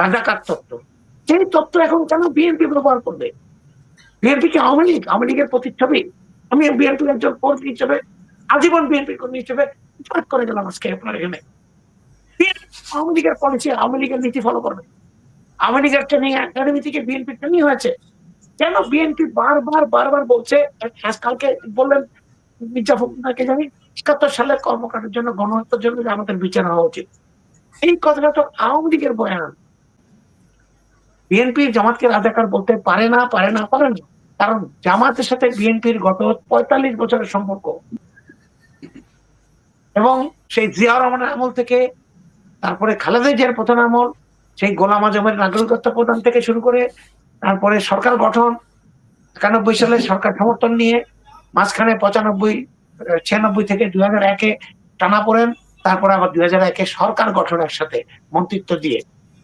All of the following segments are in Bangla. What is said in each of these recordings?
রাজাকার তত্ত্ব। সেই তত্ত্ব এখন কেন বিএনপি ব্যবহার করবে? বিএনপি কি আওয়ামী লীগ? আওয়ামী লীগের প্রতিচ্ছবি? আমি বিএনপির একজন কর্মী হিসেবে, আজীবন বিএনপির কর্মী হিসেবে করে গেলাম আজকে আপনার এখানে। আওয়ামী লীগের পলিসি আওয়ামী লীগের নীতি ফলো করবে। আওয়ামী লীগের ট্রেনিং একাডেমি থেকে বিএনপি ট্রেনিং হয়েছে। কেন বিএনপি বারবার বারবার বলছে, আজ কালকে বললেন মির্জা জানি, একাত্তর সালের কর্মকাণ্ডের জন্য, গণহত্যার জন্য আমাদের বিচার হওয়া উচিত। এই কথাটা তো আওয়ামী লীগের বয়ান। বিএনপি জামাতকে রাজাকার বলতে পারে না পারে না পারে না। কারণ জামাতের সাথে বিএনপির গত পঁয়তাল্লিশ বছরের সম্পর্ক। এবং সেই জিয়া রহমানের আমল থেকে, তারপরে খালেদা জিয়ার প্রধান আমল, সেই গোলাম আজমের নাগরিকত্ব প্রদান থেকে শুরু করে, তারপরে সরকার গঠন, একানব্বই সালে সরকার সমর্থন নিয়ে, মাঝখানে পঁচানব্বই ছিয়ানব্বই থেকে দুই হাজার একে টানা পড়েন, তারপরে আবার দুই হাজার একে সরকার গঠনের সাথে মন্ত্রিত্ব দিয়ে।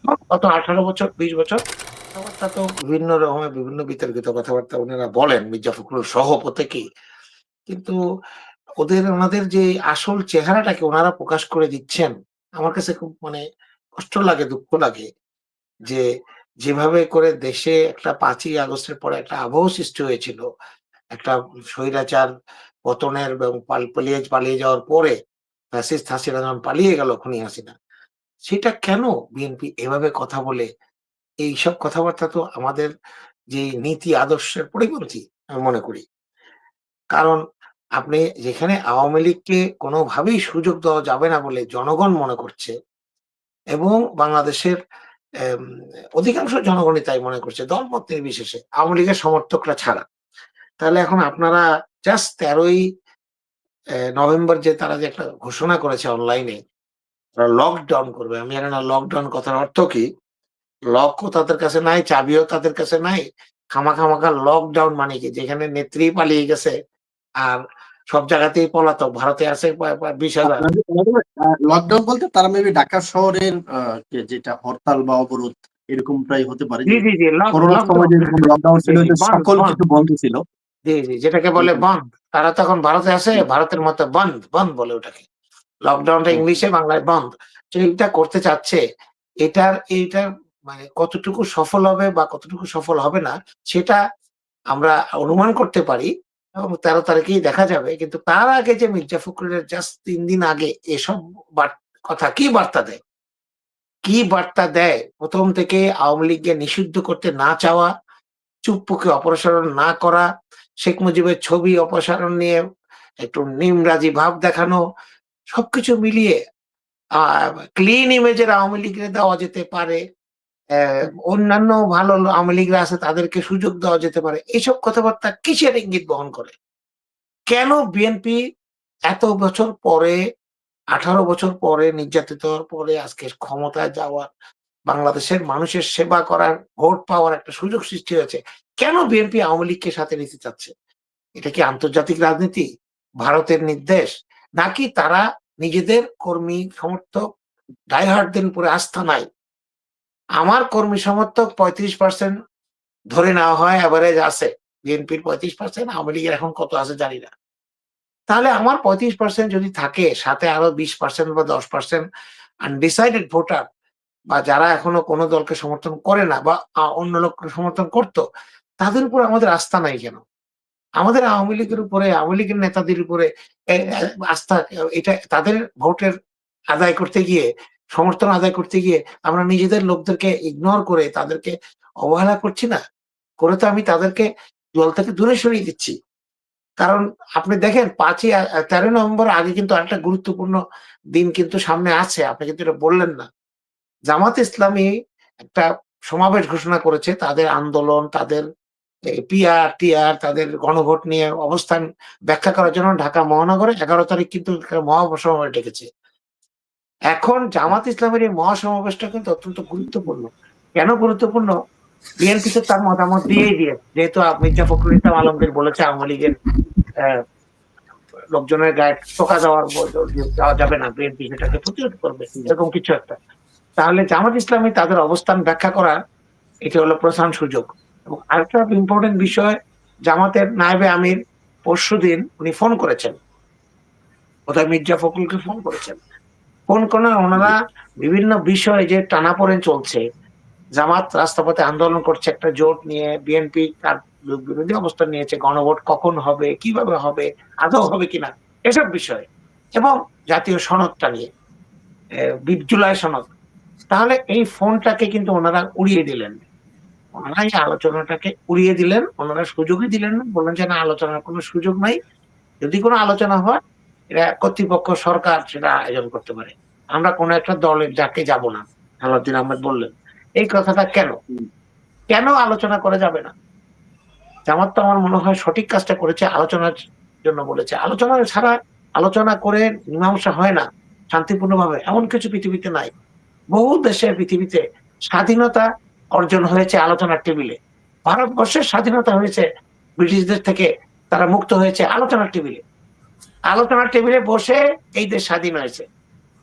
গত আঠারো বছর, বিশ বছর, কথাবার্তা তো বিভিন্ন রকমের, বিভিন্ন বিতর্কিত কথাবার্তা ওনারা বলেন, মির্জা ফখরুল সহ প্রত্যেকেই। কিন্তু ওদের, ওনাদের যে আসল চেহারাটাকে ওনারা প্রকাশ করে দিচ্ছেন, আমার কাছে খুব মানে কষ্ট লাগে, দুঃখ লাগে যে যেভাবে করে দেশে একটা পাঁচই আগস্টের পরে একটা আবহ সৃষ্টি হয়েছিল, একটা স্বৈরাচার পতনের এবং পাল- পালিয়ে পালিয়ে যাওয়ার পরে ফ্যাসিস্ট হাসিনা যখন পালিয়ে গেল, খুনি হাসিনা সেটা কেন বিএনপি এভাবে কথা বলে? এইসব কথাবার্তা তো আমাদের যে নীতি, আদর্শের পরিপন্থী আমি মনে করি। কারণ আপনি যেখানে আওয়ামী লীগকে কোনোভাবেই সুযোগ দেওয়া যাবে না বলে জনগণ মনে করছে এবং বাংলাদেশের অধিকাংশ জনগণই তাই মনে করছে, দলমত নির্বিশেষে, আওয়ামী লীগের সমর্থকরা ছাড়া। তাহলে এখন আপনারা জাস্ট তেরোই নভেম্বর যে তারা যে একটা ঘোষণা করেছে অনলাইনে তারা লকডাউন করবে। আমি জানি না লকডাউন কথার অর্থ কি? লকও তাদের কাছে নাই চাবিও তাদের কাছে নাই। খামা খামাখা লকডাউন মানে কি? যেখানে নেত্রী পালিয়ে গেছে আর সব জায়গাতেই পলাতক। ভারতে আছে বিশ হাজার। লকডাউন বলতে তারা মেবি ঢাকা শহরের আহ, যেটা হরতাল বা অবরোধ এরকম প্রায় হতে পারে। জি জি জি lock- করোনার। সময় যেরকম লকডাউন ছিল সকল কিছু বন্ধ ছিল। জি জি যেটাকে বলে বন্ধ। তারা তখন ভারতে আছে ভারতের মতো বন্ধ বন্ধ বলে ওটাকে। লকডাউনটা ইংলিশে বাংলায় বন্ধ। তো এইটা করতে চাচ্ছে এটার এইটার মানে কতটুকু সফল হবে বা কতটুকু সফল হবে না সেটা আমরা অনুমান করতে পারি এবং তেরো তারিখেই দেখা যাবে। কিন্তু তার আগে যে মির্জা ফখরুলের জাস্ট তিন দিন আগে এসব কথা কি বার্তা দেয়? কি বার্তা দেয়? প্রথম থেকে আওয়ামী লীগকে নিষিদ্ধ করতে না চাওয়া চুপ্পুকে অপসারণ না করা শেখ মুজিবের ছবি অপসারণ নিয়ে একটু নিমরাজি ভাব দেখানো সবকিছু মিলিয়ে ক্লিন ইমেজের আওয়ামী লীগের দেওয়া যেতে পারে অন্যান্য ভালো আওয়ামী লীগরা আছে তাদেরকে সুযোগ দেওয়া যেতে পারে। এইসব কথাবার্তা কিসের ইঙ্গিত বহন করে? কেন বিএনপি এত বছর পরে, আঠারো বছর পরে নির্যাতিত হওয়ার পরে আজকে ক্ষমতায় যাওয়ার, বাংলাদেশের মানুষের সেবা করার, ভোট পাওয়ার একটা সুযোগ সৃষ্টি হয়েছে, কেন বিএনপি আওয়ামী লীগকে সাথে নিতে চাচ্ছে? এটা কি আন্তর্জাতিক রাজনীতি? ভারতের নির্দেশ? নাকি তারা নিজেদের কর্মী সমর্থক ডাইহার্ডদের উপরে আস্থা নাই। আমার কর্মী সমর্থক পঁয়ত্রিশ পার্সেন্ট ধরে নেওয়া হয় অ্যাভারেজ আছে। বিএনপির পঁয়ত্রিশ পার্সেন্ট আওয়ামী লীগের এখন কত আছে জানি না। তাহলে আমার পঁয়ত্রিশ পার্সেন্ট যদি থাকে, সাথে আরও বিশ পার্সেন্ট বা দশ পার্সেন্ট আনডিসাইডেড ভোটার বা যারা এখনও কোনো দলকে সমর্থন করে না বা অন্য লোককে সমর্থন করত, তাদের উপর আমাদের আস্থা নাই কেন? আমাদের আওয়ামী লীগের উপরে, আওয়ামী লীগের নেতাদের উপরে আস্থা, এটা তাদের ভোটের আদায় করতে গিয়ে, সমর্থন আদায় করতে গিয়ে আমরা নিজেদের লোকদেরকে ইগনোর করে তাদেরকে অবহেলা করছি না? করে তো আমি তাদেরকে দল থেকে দূরে সরিয়ে দিচ্ছি। কারণ আপনি দেখেন, পাঁচই তেরো নভেম্বর আগে কিন্তু একটা গুরুত্বপূর্ণ দিন কিন্তু সামনে আছে, আপনি কিন্তু এটা বললেন না। জামাত ইসলামী একটা সমাবেশ ঘোষণা করেছে, তাদের আন্দোলন, তাদের পিআর টিআর তাদের গণভোট নিয়ে অবস্থান ব্যাখ্যা করার জন্য ঢাকা মহানগরে এগারো তারিখ কিন্তু মহাসমাবেশ ডেকেছে। এখন জামাত ইসলামের এই মহাসমাবেশটা কিন্তু অত্যন্ত গুরুত্বপূর্ণ। কেন গুরুত্বপূর্ণ? বিএনপি তো তার মতামত দিয়েই দিয়ে, যেহেতু মির্জা ফখরুল ইসলাম আলমগীর বলেছে আওয়ামী লীগের লোকজনের গায়ে টোকা দেওয়ার যাওয়া যাবে না বিএনপি সেটাকে প্রতিরোধ করবে, এরকম কিছু একটা। তাহলে জামাত ইসলামী তাদের অবস্থান ব্যাখ্যা করার এটি হলো প্রধান সুযোগ। এবং আরেকটা ইম্পর্টেন্ট বিষয়, জামাতের নায়েবে আমির পরশু দিন উনি ফোন করেছেন। কোথায় মির্জা ফখরুলকে ফোন করেছেন। ফোন করে ওনারা বিভিন্ন বিষয়ে যে টানাপোড়েন চলছে, জামাত রাস্তাপথে আন্দোলন করছে, একটা জোট নিয়ে বিএনপি তার বিরোধী অবস্থান নিয়েছে, গণভোট কখন হবে, কীভাবে হবে, আদৌ হবে কিনা, এসব বিষয়। এবং জাতীয় সনদটা নিয়ে জুলাই সনদ। তাহলে এই ফোনটাকে কিন্তু ওনারা উড়িয়ে দিলেন। ওনারা আলোচনাটাকে উড়িয়ে দিলেন, ওনারা সুযোগই দিলেন না। বললেন যে না, আলোচনার কোনো সুযোগ নাই। যদি কোনো আলোচনা হয়, এটা কর্তৃপক্ষ, সরকার সেটা আয়োজন করতে পারে। আমরা কোনো একটা দলের যাকে যাব না আলাউদ্দিন আহমেদ বললেন। এই কথাটা কেন? কেন আলোচনা করা যাবে না? জামাত তো আমার মনে হয় সঠিক কাজটা করেছে, আলোচনার জন্য বলেছে। আলোচনা ছাড়া আলোচনা করে মীমাংসা হয় না, শান্তিপূর্ণভাবে। এমন কিছু পৃথিবীতে নাই। বহু দেশে পৃথিবীতে স্বাধীনতা অর্জন হয়েছে আলোচনার টেবিলে। ভারতবর্ষের স্বাধীনতা হয়েছে ব্রিটিশদের থেকে, তারা মুক্ত হয়েছে আলোচনার টেবিলে। আলোচনার টেবিলে বসে এই দেশ স্বাধীন হয়েছে।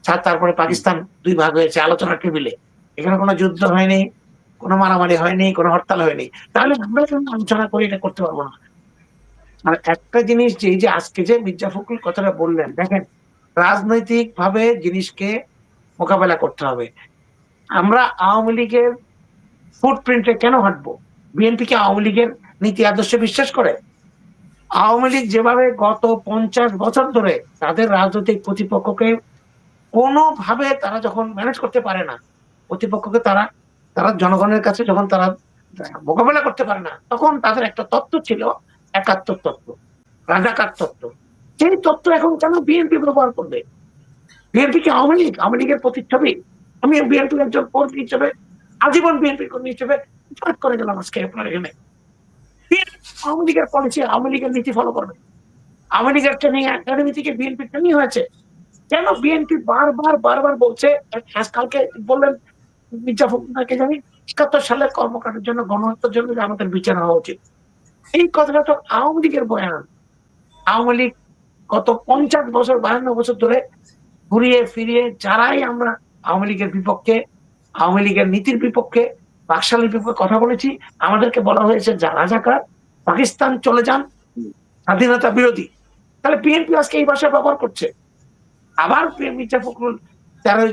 তার- তারপরে পাকিস্তান দুই ভাগ হয়েছে আলোচনার টেবিলে। এখানে কোনো যুদ্ধ হয়নি, কোনো মারামারি হয়নি, কোনো হরতাল হয়নি। তাহলে আমরা কেন আলোচনা করে, এটা করতে পারব না? আর একটা জিনিস যে যে আজকে যে মির্জা ফখরুল কথাটা বললেন, দেখেন রাজনৈতিক ভাবে জিনিসকে মোকাবেলা করতে হবে। আমরা আওয়ামী লীগের ফুটপ্রিন্টে কেন হাঁটবো? বিএনপি কি আওয়ামী লীগের নীতি আদর্শে বিশ্বাস করে? আওয়ামী লীগ যেভাবে গত পঞ্চাশ বছর ধরে তাদের রাজনৈতিক প্রতিপক্ষকে কোনোভাবে তারা যখন ম্যানেজ করতে পারে না, প্রতিপক্ষকে তারা তারা জনগণের কাছে যখন তারা মোকাবেলা করতে পারে না, তখন তাদের একটা তত্ত্ব ছিল একাত্তর তত্ত্ব, রাজাকার তত্ত্ব। সেই তত্ত্ব এখন কেন বিএনপি ব্যবহার করবে? বিএনপি কি আওয়ামী লীগ? আওয়ামী লীগের প্রতিচ্ছবি? আমি বিএনপির একজন কর্মী হিসেবে আজীবন বিএনপি কর্মী হিসেবে করে গেলাম আজকে আপনার এখানে। আওয়ামী লীগের পলিসি আওয়ামী লীগের নীতি ফলো করবে। আওয়ামী লীগের ট্রেনিং একাডেমি থেকে বিএনপি ট্রেনিং হয়েছে। কেন বিএনপি বারবার বারবার বলছে আজকালকে বললেন মির্জা জানি, একাত্তর সালের কর্মকাণ্ডের জন্য, গণহত্যার জন্য আমাদের বিচার হওয়া উচিত। এই কথাটা তো আওয়ামী লীগের বয়ান। আওয়ামী লীগ গত পঞ্চাশ বছর, বাহান্ন বছর ধরে ঘুরিয়ে ফিরিয়ে যারাই আমরা আওয়ামী লীগের বিপক্ষে আওয়ামী লীগের নীতির বিপক্ষে, বাকশালীর বিপক্ষে কথা বলেছি। আমাদেরকে বলা হয়েছে যারা যাকার পাকিস্তান চলে যান, স্বাধীনতা বিরোধী। তাহলে বিএনপি আজকে এই ভাষা ব্যবহার করছে। আবার মির্জা ফখরুল তেরোই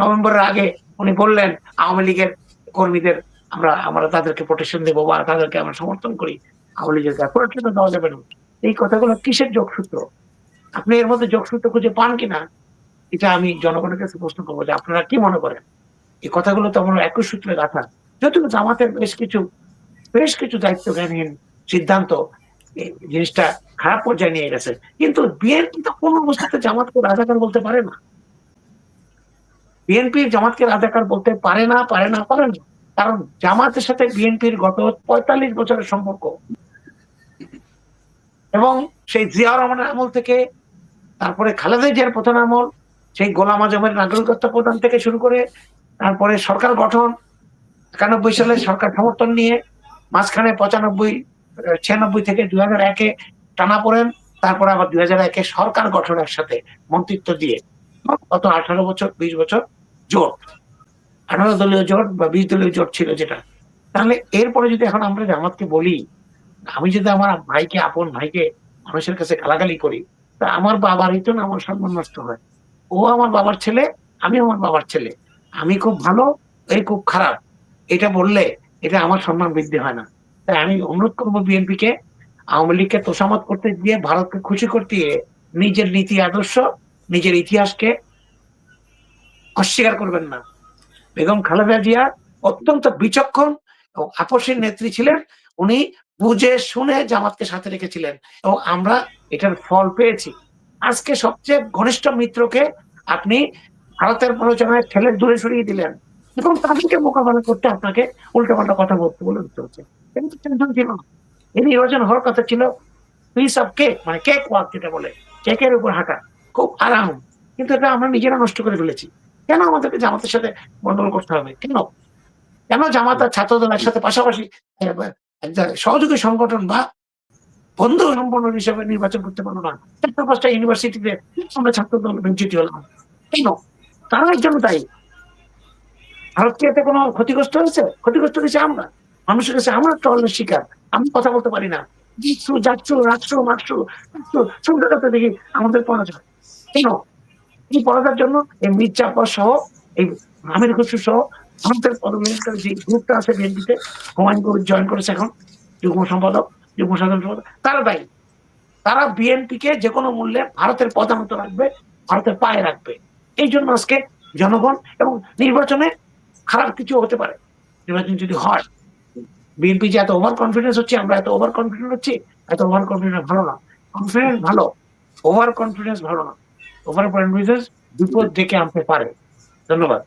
নভেম্বরের আগে উনি বললেন, আওয়ামী লীগের কর্মীদের আমরা আমরা তাদেরকে প্রোটেকশন দেবো বা তাদেরকে আমরা সমর্থন করি। আওয়ামী লীগের প্রোটেকশন দেওয়া যাবে না। এই কথাগুলো কিসের যোগসূত্র? আপনি এর মধ্যে যোগসূত্র খুঁজে পান কিনা? এটা আমি জনগণের কাছে প্রশ্ন করব যে আপনারা কি মনে করেন? এই কথাগুলো তো আমরা একই সূত্রে গাথা যদিও জামাতের বেশ কিছু বেশ কিছু দায়িত্ব জ্ঞানহীন সিদ্ধান্ত জিনিসটা খারাপ পর্যায়ে নিয়ে গেছে। কিন্তু বিএনপি তো কোনো অবস্থাতে জামাতকে রাজাকার বলতে পারে না। বিএনপি জামাতকে রাজাকার বলতে পারে না পারে না পারে না। কারণ জামাতের সাথে বিএনপির গত পঁয়তাল্লিশ বছরের সম্পর্ক। এবং সেই জিয়া রহমানের আমল থেকে, তারপরে খালেদা জিয়ার প্রধান আমল, সেই গোলাম আজমের নাগরিকত্ব প্রদান থেকে শুরু করে তারপরে সরকার গঠন, একানব্বই সালে সরকার সমর্থন নিয়ে মাঝখানে পঁচানব্বই ছিয়ানব্বই থেকে দুই হাজার একে টানা পড়েন, তারপরে আবার দুই হাজার একে সরকার গঠনের সাথে মন্ত্রিত্ব দিয়ে গত আঠারো বছর, বিশ বছর জোট, আঠারো দলীয় জোট বা বিশ দলীয় জোট ছিল যেটা। তাহলে এরপরে যদি এখন আমরা জামাতকে বলি, আমি যদি আমার ভাইকে, আপন ভাইকে মানুষের কাছে গালাগালি করি, তা আমার বাবার তো না আমার সম্মান নষ্ট হয়। ও আমার বাবার ছেলে, আমি আমার বাবার ছেলে। আমি খুব ভালো এই খুব খারাপ। এটা বললে, এটা আমার সম্মান বৃদ্ধি হয় না। তাই আমি অনুরোধ করব বিএনপি কে আওয়ামী লীগকে তোষামত করতে গিয়ে, ভারতকে খুশি করতে গিয়ে, নিজের নীতি, আদর্শ, নিজের ইতিহাসকে অস্বীকার করবেন না। বেগম খালেদা জিয়া অত্যন্ত বিচক্ষণ এবং আপসের নেত্রী ছিলেন। উনি বুঝে শুনে জামাতকে সাথে রেখেছিলেন এবং আমরা এটার ফল পেয়েছি। আজকে সবচেয়ে ঘনিষ্ঠ মিত্রকে আপনি ভারতের প্ররোচনায় ঠেলে দূরে সরিয়ে দিলেন। এবং তাদেরকে মোকাবেলা করতে আপনাকে উল্টোপাল্টা কথা বলতে বলে দিতে হচ্ছে। টেনশন ছিল এই নির্বাচন হওয়ার কথা ছিল। পিস অফ কেক মানে কেক ওয়াক যেটা বলে কেকের উপর হাঁটা। খুব আরাম। কিন্তু এটা আমরা নিজেরা নষ্ট করে ফেলেছি। কেন আমাদেরকে জামাতের সাথে গন্ডগোল করতে হবে? কেন? কেন জামাত আর ছাত্রদল একসাথে পাশাপাশি সহযোগী সংগঠন বা বন্ধু সম্পন্ন হিসেবে নির্বাচন করতে পারল না? চারটা পাঁচটা ইউনিভার্সিটিতে আমরা ছাত্রদল বেঞ্চিটি হলাম। কেন? তারা জন্য দায়ী ভারতকে এতে কোনো ক্ষতিগ্রস্ত হয়েছে? ক্ষতিগ্রস্ত হয়েছে আমরা। মানুষের কাছে আমরা ট্রলের শিকার। আমি কথা বলতে পারি না। জিতছু যাচ্ছু রাখছু মারছু সুন্দরতা দেখি আমাদের পরাজয়। কেন? এই পরাজয়ের জন্য এই মির্জাফর সহ এই আমির খুশু সহ ভারতের পদবির যে গ্রুপটা আছে বিএনপিতে হুমায়ুন কবির জয়েন করেছে এখন যুগ্ম সম্পাদক যুগ্ম সাধারণ সম্পাদক তারা দায়ী। তারা বিএনপিকে যে কোনো মূল্যে ভারতের প্রধানত রাখবে ভারতের পায়ে রাখবে। এই জন্য আজকে জনগণ এবং নির্বাচনে খারাপ কিছু হতে পারে। নির্বাচন যদি হয়, বিএনপি যে এত ওভার কনফিডেন্স হচ্ছে, আমরা এত ওভার কনফিডেন্ট হচ্ছি, এত ওভার কনফিডেন্স ভালো না। কনফিডেন্স ভালো ওভার কনফিডেন্স ভালো না। ওভার কনফিডেন্স বিপদ ডেকে আনতে পারে। ধন্যবাদ।